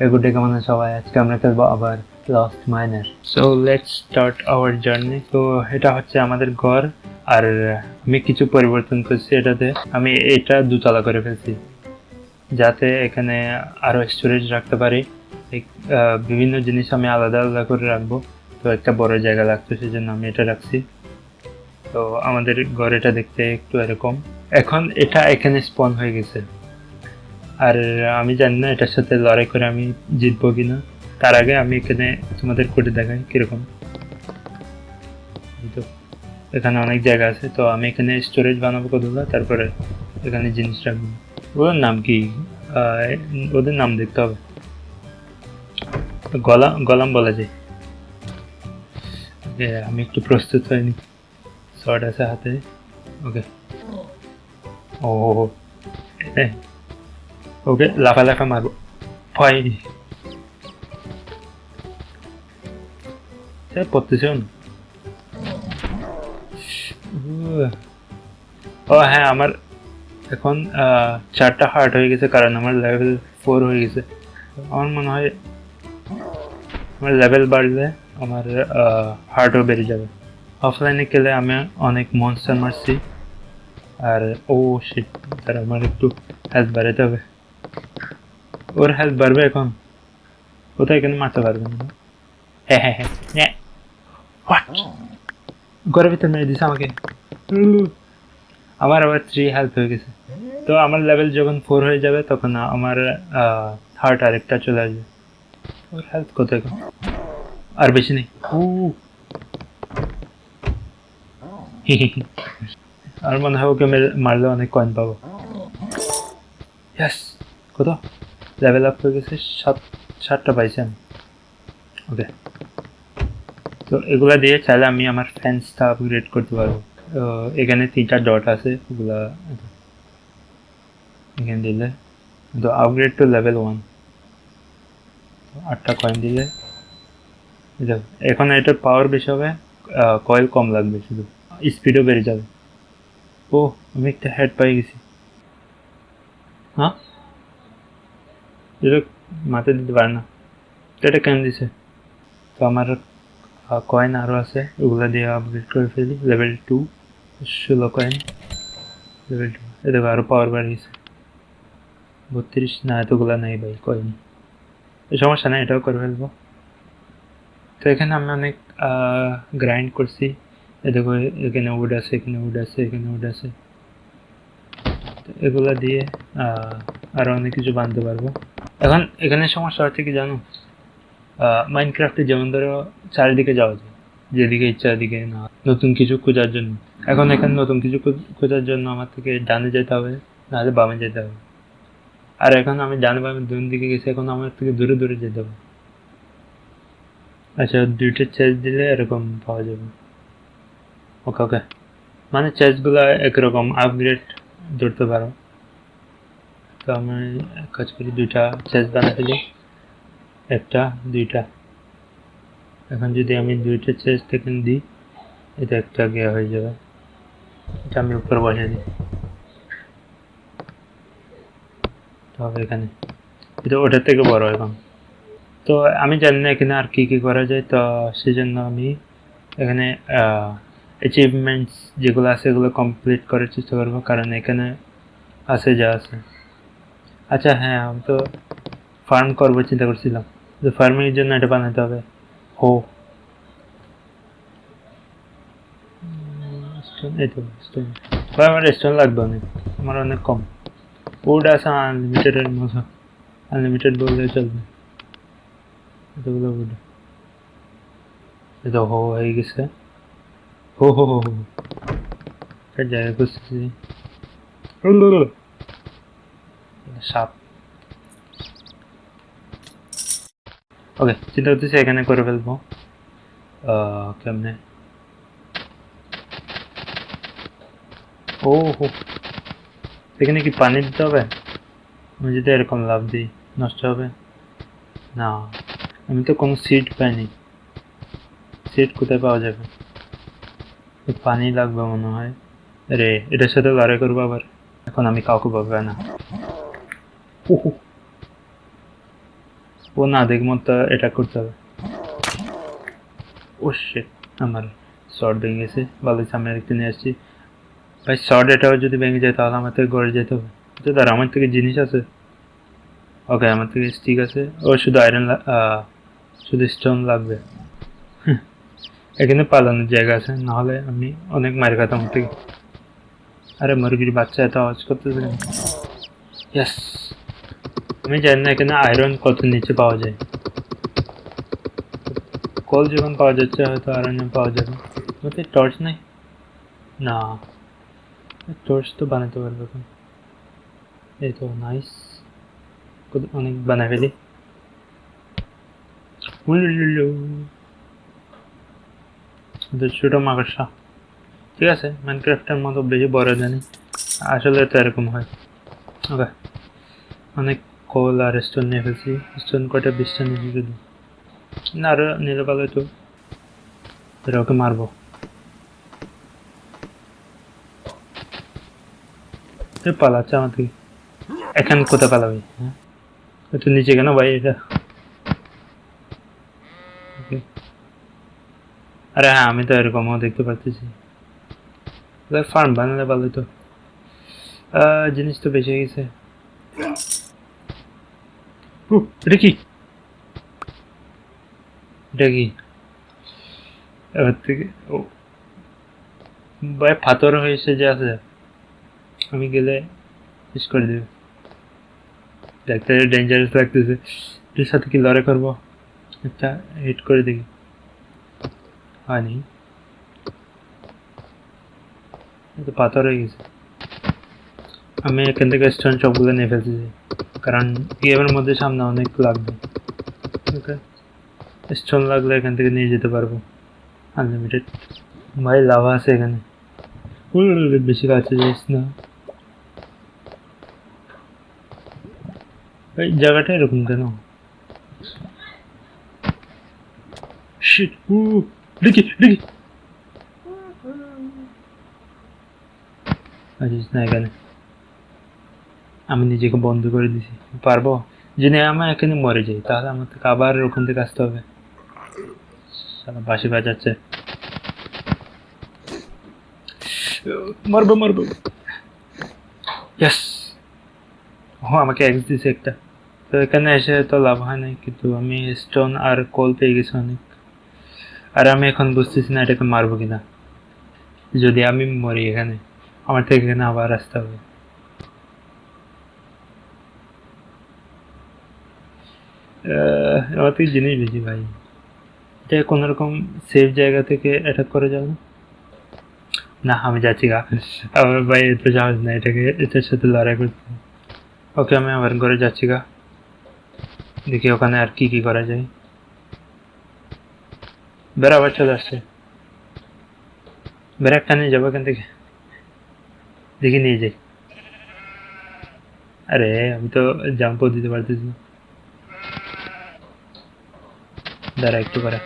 Good day কেমন আছো সবাই আজকে আমরা খেলব আবার lost miner so let's start our journey তো এটা হচ্ছে আমাদের ঘর আর আমি কিছু পরিবর্তন করছি এটাতে। আমি এটা দুতলা করে ফেলছি যাতে এখানে আরও স্টোরেজ রাখতে পারি। আহ, বিভিন্ন জিনিস আমি আলাদা আলাদা করে রাখব। তো একটা বড় জায়গা লাগতো সেই জন্য আমি এটা রাখছি। তো আমাদের ঘর এটা দেখতে একটু এরকম। এখন এটা এখানে স্পন হয়ে গেছে। আর আমি জানি না এটার সাথে লড়াই করে আমি জিতবো কি না তার আগে আমি এখানে তোমাদের করে দেখাই কীরকম। তো এখানে অনেক জায়গা আছে তো আমি এখানে স্টোরেজ বানাবো কতগুলো তারপরে এখানে জিনিস রাখব। ওদের নাম কি? ওদের নাম দেখতে হবে। গলা গলাম বলা যায়। আমি একটু প্রস্তুত হয়নি শর্ট আছে হাতে। ওকে ও। এ, ওকে, লাফা লাফা মারবো। ভয় সে পড়তেছে না। ও হ্যাঁ আমার এখন চারটা হার্ট হয়ে গেছে, কারণ আমার লেভেল ফোর হয়ে গেছে। আমার মনে হয় আমার লেভেল বাড়লে আমার হার্টও বেড়ে যাবে। অফলাইনে খেলে আমি অনেক মনস্টার মারছি। আর, ও তার আমার একটু হেলথ বাড়াতে হবে। ওর হেলথ বাড়বে এখন ও তো এখানে মারতে পারবে না হ্যাঁ হ্যাঁ হ্যাঁ হ্যাঁ What? ঘরের ভিতর মেরে দিছে আমাকে উহ। আমার আবার থ্রি হেলথ হয়ে গেছে তো আমার লেভেল যখন ফোর হয়ে যাবে তখন আমার হার্ট আরেকটা চলে আসবে ওর হেলথ কত এখন আর বেশি নেই উ আর মনে হয় ওকে মেরে- মারলে অনেক কয়েন পাবো ইয়াস কত? লেভেল আপ হয়ে গেছে, সাত, সাতটা পাইছি আমি। ওকে তো এগুলা দিয়ে চাইলে আমি আমার ফ্যান্সটা আপগ্রেড করতে পারব। এখানে তিনটা ডট আছে, ওগুলা এখানে দিলে। তো আপগ্রেড টু লেভেল ওয়ান আটটা কয়েন দিলে। এখন এটার পাওয়ার বেশি হবে কয়েল কম লাগবে শুধু। স্পিডও বেড়ে যাবে। ও আমি একটা হেড পাই গেছি। হ্যাঁ? এটা মাথায় দিতে পারে না এটা কেন দিছে তো আমার কয়েন আরও আছে ওগুলো দিয়ে আপগ্রেড করে ফেলি লেভেল টু ষোলো কয়েন লেভেল টু এ আরও পাওয়ার বাড়িয়েছে বত্রিশ না এতগুলো নেই ভাই কয়েন সমস্যা নেই এটাও করে ফেলব তো এখানে আমি অনেক গ্রাইন্ড করছি এ দেখো এখানে উড আছে এখানে উড আছে এখানে উড আছে এগুলা দিয়ে আহ, আরও অনেক কিছু বানতে পারব এখন এখানে সমস্যা হচ্ছে কি জানো? মাইনক্রাফটে যেমন ধরো চারিদিকে যাওয়া যায়, যেদিকে ইচ্ছা ওদিকে না, নতুন কিছু খোঁজার জন্য। এখন এখানে নতুন কিছু খোঁজার জন্য আমার থেকে ডানে যেতে হবে, নাহলে বামে যেতে হবে। আর এখন আমি ডানে বামে দুই দিকে গেছি, এখন আমার থেকে দূরে দূরে যেতে হবে। আচ্ছা দুইটা চেস দিলে এরকম পাওয়া যাবে। ওকে ওকে মানে চেসগুলো একরকম আপগ্রেড ধরতে পারো। তো আমি এক কাজ করি, দুইটা চেস বানা ফেলি একটা, দুইটা। এখন যদি আমি দুইটা চেস থেকে দিই, এটা একটা গিয়ে হয়ে যাবে। এটা আমি উপর বসে দিই। তবে এখানে। এটা ওটার থেকে বড় এখন। তো আমি জানি না এখানে আর কি কি করা যায়, তো সেই জন্য আমি এখানে অ্যাচিভমেন্টস যেগুলো আছে এগুলো কমপ্লিট করার চেষ্টা করব। কারণ এখানে আছে যা আছে। আচ্ছা হ্যাঁ আমি তো ফার্ম করব চিন্তা করছিলাম। তো ফার্মিংয়ের জন্য এটা বানাতে হবে। হো এই তো স্টোন আমার স্টোন লাগবে অনেক। আমার অনেক কম। উড আছে আনলিমিটেডের মতো। আনলিমিটেড বললে চলবে। এতগুলো উড এই হো হয়ে গেছে। হো হো হো হো। জায়গা খুঁজতেছি। সাপ ওকে চিন্তা করতেছি এখানে করে ফেলব। কেমনে? ও হো এখানে কি পানি দিতে হবে? আমি যদি এরকম লাভ দিই, নষ্ট হবে? না, আমি তো কোনো সিট পাইনি। সিট কোথায় পাওয়া যাবে? পানি লাগবে মনে হয়। রে এটার সাথে লড়াই করব আবার। এখন আমি কাউকে পাবে না। ও না দেখে মতো এটা করতে হবে। ও আমার শর্ট ভেঙে গেছে ভালো সামনে একটু নিয়ে আসছি। ভাই শর্ট এটাও যদি ভেঙে যায় তাহলে আমার থেকে গড়ে যেতে হবে। তো দাঁড়া, আমার থেকে জিনিস আছে? ওকে আমার থেকে স্টিক আছে। ও, শুধু আয়রন শুধু স্টোন লাগবে। এখানে পালানোর জায়গা আছে, নাহলে আমি অনেক মার খাতাম থেকে। আরে, মুরগির বাচ্চা এত আওয়াজ করতেছে কেন? ইয়াস আমি জানি না এখানে আয়রন কত নিচে পাওয়া যায়। কল যখন পাওয়া যাচ্ছে, হয়তো আয়রন পাওয়া যাবে। ওতে টর্চ নাই? না। টর্চ তো বানাতে পারব এখন। এই তো নাইস অনেক বানায় ফেলি। ওদের মাকড়সা। ঠিক আছে মাইনক্রাফটের মতো বেশি বড় জানি। আসলে তো এরকম হয়। ওকে অনেক কোল আর স্টোন নিয়ে ফেলছি। স্টোন কয়টা বিশটা নিয়ে শুধু না, আরও নিলে ভালো তো এরা ওকে মারবো। পালাচ্ছে আমার থেকে এখানে কোথায় পালাবি? হ্যাঁ? একটু নিচে কেন ভাই? এটা. আরে হ্যাঁ আমি তো এরকমও দেখতে পাচ্ছি ফার্ম বানালে ভালো তো জিনিস তো বেঁচে গেছে। এটা কি? এটা কি? ভাই, পাথর হয়েছে যে আছে। আমি গেলে শেষ করে দেবে। দেখতে ডেঞ্জারাস লাগতেছে। এর সাথে কি লড়াই করব? একটা হিট করে দেখি। হয়নি। পাথর হয়ে গেছে। আমি এখান থেকে স্টোন সবগুলো নিয়ে ফেলছি কারণ গেমের মধ্যে সামনে অনেক লাগবে ওকে স্টোন লাগলে এখান থেকে নিয়ে যেতে পারব আনলিমিটেড ভাই লাভা আছে এখানে উল, বেশি কাছে যাইস না এই জায়গাটা এরকম কেন শিট উ দেখি দেখি আসিস না এখানে আমি নিজেকে বন্ধ করে দিছি। পারব? যদি আমার এখানে মরে যাই, তাহলে আমার থেকে আবার ওখান থেকে আসতে হবে। বাসি বাজাচ্ছে। মরবো মরবো। ইয়াস ও, আমাকে এক্স দিছে একটা। তো এখানে এসে তো লাভ হয় নাই, কিন্তু আমি স্টোন আর কোল পেয়ে গেছি অনেক। আর আমি এখন বুঝতেছি না এটাকে মারবো কিনা। যদি আমি মরি এখানে, আমার থেকে এখানে আবার আসতে হবে। আমার থেকে জিনিস বেশি ভাই। এটা কোনো রকম সেফ জায়গা থেকে অ্যাটাক করা যাবে? না, আমি যাচ্ছি গা। আমার ভাই এত সাহস না এটাকে, এটার সাথে লড়াই করতে। ওকে, আমি আমার ঘরে যাচ্ছি গা। দেখি ওখানে আর কি কি করা যায়। বেড়া আবার চলে আসছে। বেড়া একটা নিয়ে যাব এখান থেকে। দেখি নিয়ে যাই। আরে, আমি তো জাম্পও দিতে পারতেছি না দাঁড়া, একটু করে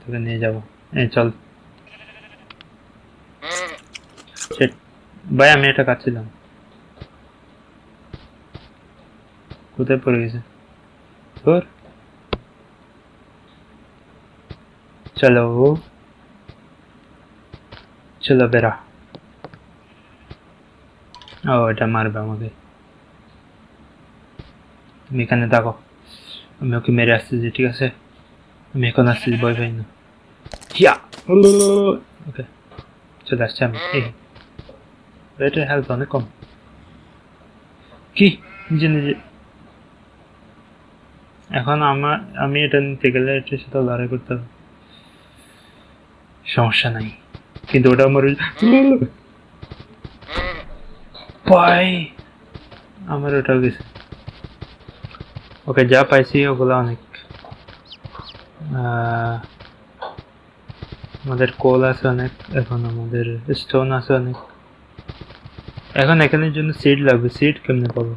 তোকে নিয়ে যাব। এই, চল। ভাই, আমি এটা কাটছিলাম কোথায় পড়ে গেছে? তোর? চলো। চলো বেরা ও, এটা মারবে আমাকে। তুমি এখানে থাকো। আমি ওকে মেরে আসতেছি ঠিক আছে আমি এখন আসতেছি না হিয়া ওকে চলে আসছে আমি এই এটার হেলথ অনেক কম কি নিজে নিজে এখন আমার আমি এটা নিতে গেলে এটার সাথে লড়াই করতে হবে সমস্যা নাই কিন্তু ওটা আমার পাই আমার ওটাও গেছে ওকে যা পাইছি ওগুলো অনেক। আমাদের কোল আছে অনেক, এখন আমাদের স্টোন আছে অনেক। এখন এখানের জন্য সিট লাগবে সিট কেমনে পাবো?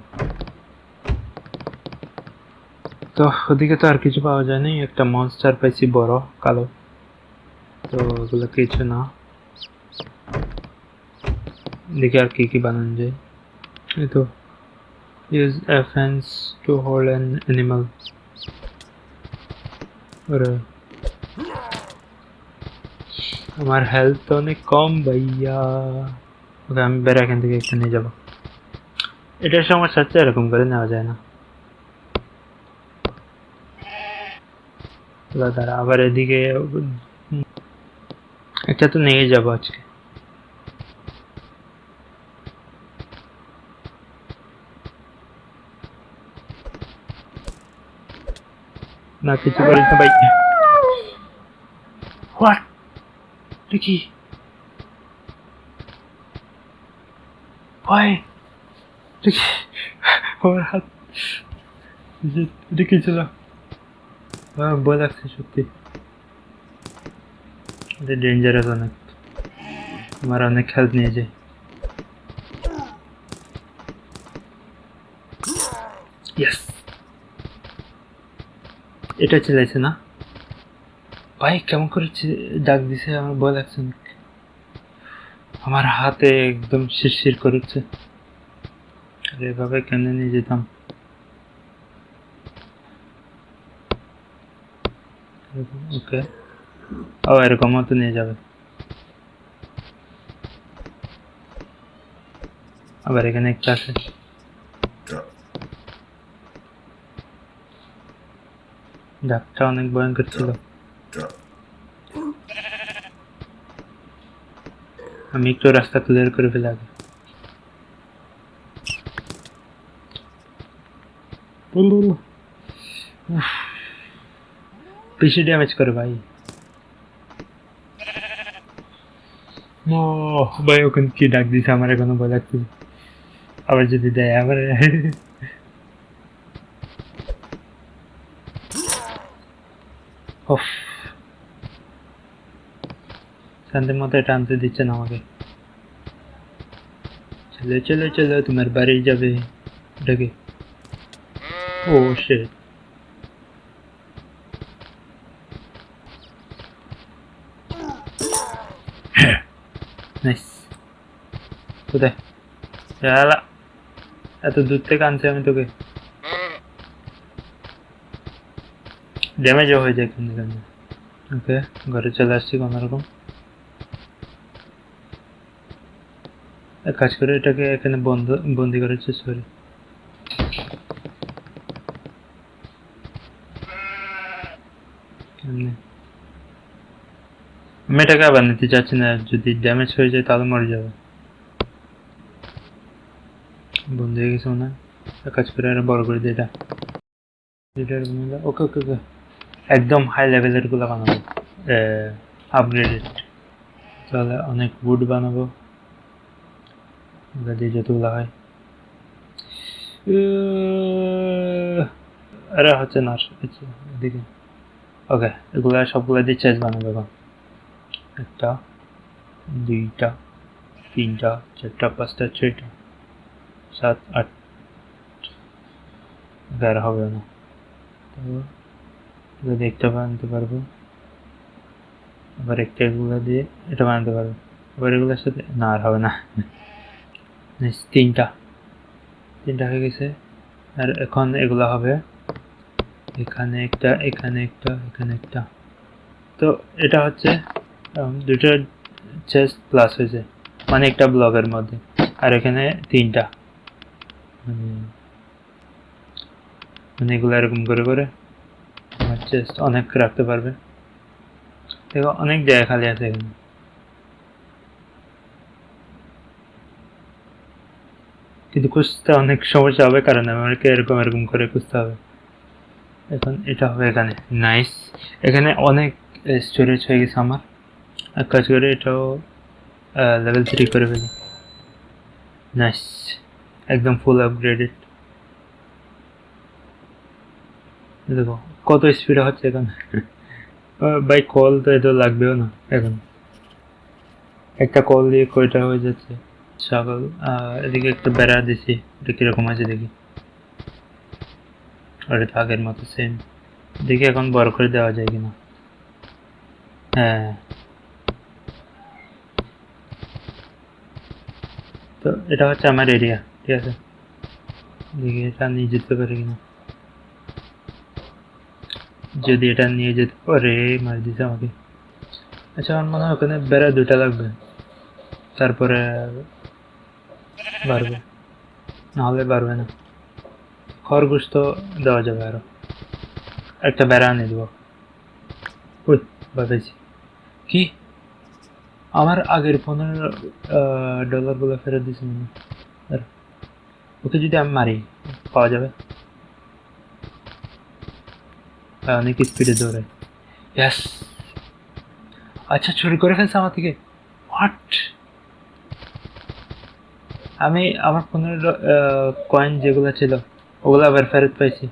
তো ওদিকে তো আর কিছু পাওয়া যায়নি, একটা মনস্টার পাইছি বড়, কালো। তো ওগুলো কিছু না। দেখি আর কি কি বানানো যায়? এই তো। Use a fence to hold an animal. ওরে আমার হেলথ তো অনেক কম ভাইয়া। ওকে, আমি বেড়ে এখান থেকে একটু নিয়ে যাব। এটার সমস্যা হচ্ছে এরকম করে নেওয়া যায় না। দাঁড়া আবার এদিকে একটা তো নিয়ে যাব আজকে। না কিছু করিস না ভাই। হোয়াট দেখি ভাই দেখি আমার হাত এটা কি ছিল? আমার ভয় লাগছে সত্যি। এটা ডেঞ্জারাস অনেক। আমার অনেক হেল্প নিয়ে যায় ইয়েস এটা চালাইছে না। ভাই, কেমন করে ডাক দিছে আমার ভয় লাগছে আমার হাতে একদম শিরশির করছে। আরে এভাবে কেমনে নিয়ে যেতাম? ওকে। ও, এরকম মতো নিয়ে যাবে। আবার এখানে একটা আছে। ডাকটা অনেক ভয়ঙ্কর ছিল। আমি একটু রাস্তা ক্লিয়ার করে ফেলে আগে। বেশি ড্যামেজ করে ভাই। ও ভাই ওখানে কি ডাক দিছে? আমার এখনও ভয় লাগছে। আবার যদি দেয় আবার উফ শান্তির মতো এটা আনতে দিচ্ছে না আমাকে। চলো চলো চলো, তোমার বাড়ি যাবে। ওটাকে ও সে কোথায়? এত দূর থেকে আনছি আমি তোকে। ড্যামেজও হয়ে যায় কিন্তু ওকে, ঘরে চলে আসছি কোনো রকম। এক কাজ করে, এটাকে এখানে বন্ধ, বন্দি করার চেষ্টা। আমি এটাকে আবার নিতে চাচ্ছি না, যদি ড্যামেজ হয়ে যায় তাহলে মরে যাবে। বন্ধ হয়ে গেছে মনে হয়। কাজ করে, আরও বড় করে দিই এটা। ওকে ওকে ওকে। একদম হাই লেভেলেরগুলো বানাবো আপগ্রেডেড তাহলে অনেক উড বানাবো। দিয়ে যতগুলো হয়। আরে হচ্ছে না, এদিকে। ওকে এগুলো সবগুলো দিয়ে চেস বানাবো এখন। একটা, দুইটা, তিনটা, চারটা, পাঁচটা, ছয়টা, সাত, আট। এগারো হবে না। তো এগুলো দেখতে বানাতে পারব। আবার একটা এগুলো দিয়ে এটা বানাতে পারব। আবার এগুলোর সাথে না, আর হবে না। তিনটা। তিনটা হয়ে গেছে। আর এখন এগুলো হবে। এখানে একটা এখানে একটা এখানে একটা। তো এটা হচ্ছে দুটো চেস্ট প্লাস হয়েছে। মানে একটা ব্লগের মধ্যে। আর এখানে তিনটা। মানে মানে এগুলো এরকম করে করে। চেস্ট অনেক রাখতে পারবে। দেখো, অনেক জায়গা খালি আছে এখানে। কিন্তু খুঁজতে অনেক সমস্যা হবে, কারণ আমাকে এরকম এরকম করে খুঁজতে হবে। এখন এটা হবে এখানে। নাইস এখানে অনেক স্টোরেজ হয়ে গেছে আমার। এক কাজ করে এটাও লেভেল থ্রি করে ফেলি। নাইস একদম ফুল আপগ্রেডেড দেখো, কত স্পিডে হচ্ছে এখন? বাই কল তো এটা লাগবেও না, এখন। একটা কল দিয়ে কয়টা হয়ে যাচ্ছে? সকাল এদিকে একটা বেড়া দিছি, এটা কীরকম আছে দেখি। আর এটা আগের মতো সেম দেখি এখন বড় করে দেওয়া যায় কিনা। হ্যাঁ। তো এটা হচ্ছে আমার এরিয়া ঠিক আছে? দেখি এটা নিয়ে যেতে পারি কিনা। যদি এটা নিয়ে যেতে পারে, মার দিছে আমাকে। আচ্ছা আমার মনে হয় ওখানে বেড়া দুটা লাগবে। তারপরে বাড়বে। নাহলে বাড়বে না। খরগোশ তো দেওয়া যাবে আরও। একটা বেড়া আনে দেবো। ওই বাদাইছি কি? আমার আগের পনেরো ডলারগুলো ফেরত হয়। ওকে যদি আমি মারি, পাওয়া যাবে? হ্যাঁ, অনেক স্পিডে দৌড়ায়। ইয়াস আচ্ছা চুরি করে ফেলছে আমার থেকে? হোয়াট আমি আমার পনেরো কয়েন যেগুলো ছিল ওগুলো আবার ফেরত পাইছি।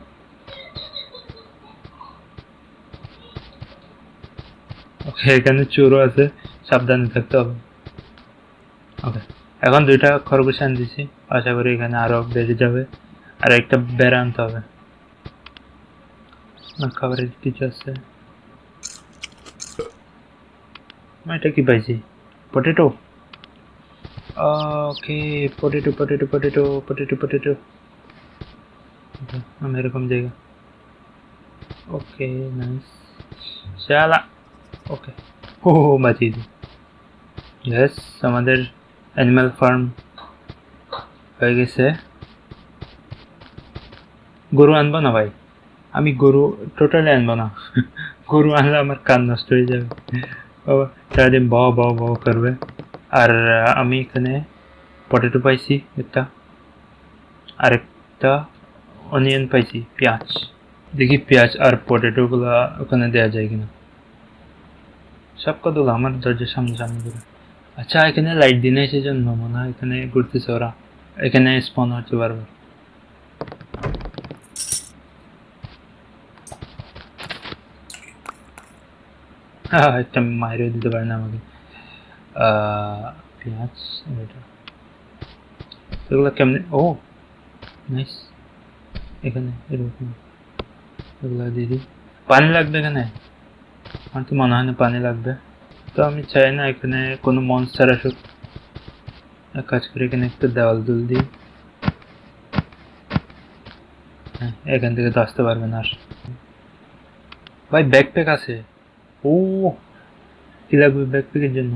ওকে এখানে চোরও আছে সাবধানে থাকতে হবে। ওকে এখন দুইটা খরগোশ আন দিছি আশা করি এখানে আরও বেড়ে যাবে আর একটা বেড়া আনতে হবে। আর খাবারের কিছু আছে। এটা কি পাইছি? Potato okay potato potato potato potato potato আমি এরকম জায়গা। ওকে নাইস শালা ওকে ও বাঁচিয়ে দিই। ইয়েস আমাদের অ্যানিমাল ফার্ম হয়ে গেছে। গরু আনব না ভাই? আমি গরু টোটালি আনব না। গরু আনলে আমার কান নষ্ট হয়ে যাবে। বাবা, সারাদিন বাও বাও বাও করবে। আর আমি এখানে পটেটো পাইছি একটা। আর একটা অনিয়ন পাইছি, পেঁয়াজ। দেখি পেঁয়াজ আর পটেটোগুলা ওখানে দেওয়া যায় কিনা। সব কতগুলো আমার দরজার সামনে সামনে করে আচ্ছা এখানে লাইট দিনে এসে জন্য মনে হয় এখানে ঘুরতেছে ওরা। এখানে স্পন হচ্ছে বারবার হ্যাঁ একটা মাইরেও দিতে না আমাকে পেঁয়াজ এটা এগুলো কেমনে ও নাইস এখানে এরকম এগুলো দিয়ে দিই পানি লাগবে এখানে আমার তো মনে হয় না পানি লাগবে তো আমি চাই না এখানে কোনো মনস্টার আসুক এক কাজ করে এখানে একটা দেওয়াল দুল দিই হ্যাঁ এখান থেকে তো আসতে পারবে না আর ভাই ব্যাকপ্যাক আছে ও কি ব্যাকপ্যাকের জন্য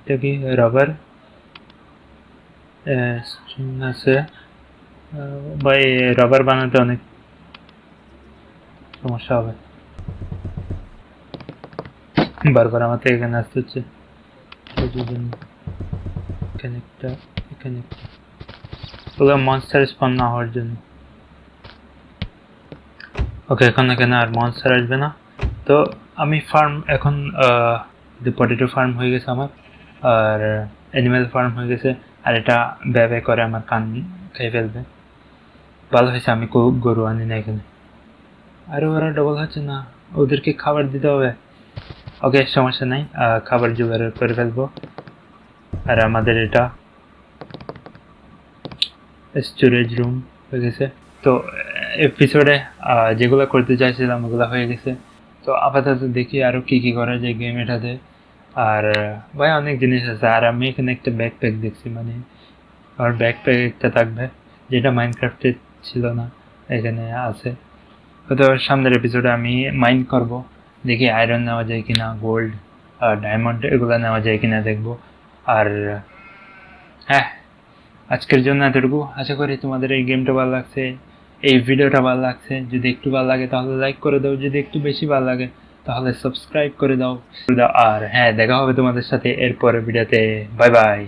এটা কি রাবার আছে ভাই রাবার বানাতে অনেক সমস্যা হবে। বারবার আমাকে এখানে আসতে হচ্ছে। এখানে একটা এখানে একটা ওগুলো মনস্টার স্পন না হওয়ার জন্য। ওকে, এখন এখানে আর মনস্টার আসবে না। তো আমি ফার্ম এখন পটেটো ফার্ম হয়ে গেছে আমার, আর অ্যানিম্যাল ফার্ম হয়ে গেছে, আর এটা ব্যয় করে আমার কান খেয়ে ফেলবে। ভালো হয়েছে, আমি গরু আনি না এখানে। আরে, ওরা ডবল হচ্ছে না, ওদেরকে খাবার দিতে হবে। ওকে, সমস্যা নাই খাবার জোগাড় করে ফেলব। আর আমাদের এটা স্টোরেজ রুম হয়ে গেছে। তো এপিসোডে যেগুলো করতে চাইছিলাম ওগুলো হয়ে গেছে। তো আপাতত দেখি আরও কি কি করা যায় গেম এটাতে। আর, ভাই, অনেক জিনিস আছে। আর আমি এখানে একটা ব্যাকপ্যাক দেখছি মানে আমার ব্যাকপ্যাক একটা থাকবে, যেটা মাইনক্রাফটে ছিল না, এখানে আছে। হয়তো সামনের এপিসোডে আমি মাইন্ড করব, দেখি আয়রন নেওয়া যায় কিনা গোল্ড আর ডায়মন্ড এগুলো নেওয়া যায় কিনা দেখব। আর হ্যাঁ আজকের জন্য এতটুকু। আশা করি তোমাদের এই গেমটা ভালো লাগছে। এই ভিডিওটা ভালো লাগছে, যদি একটু ভালো লাগে তাহলে লাইক করে দাও, যদি একটু বেশি ভালো লাগে তাহলে সাবস্ক্রাইব করে দাও। আর হ্যাঁ দেখা হবে তোমাদের সাথে এরপরের ভিডিওতে। Bye bye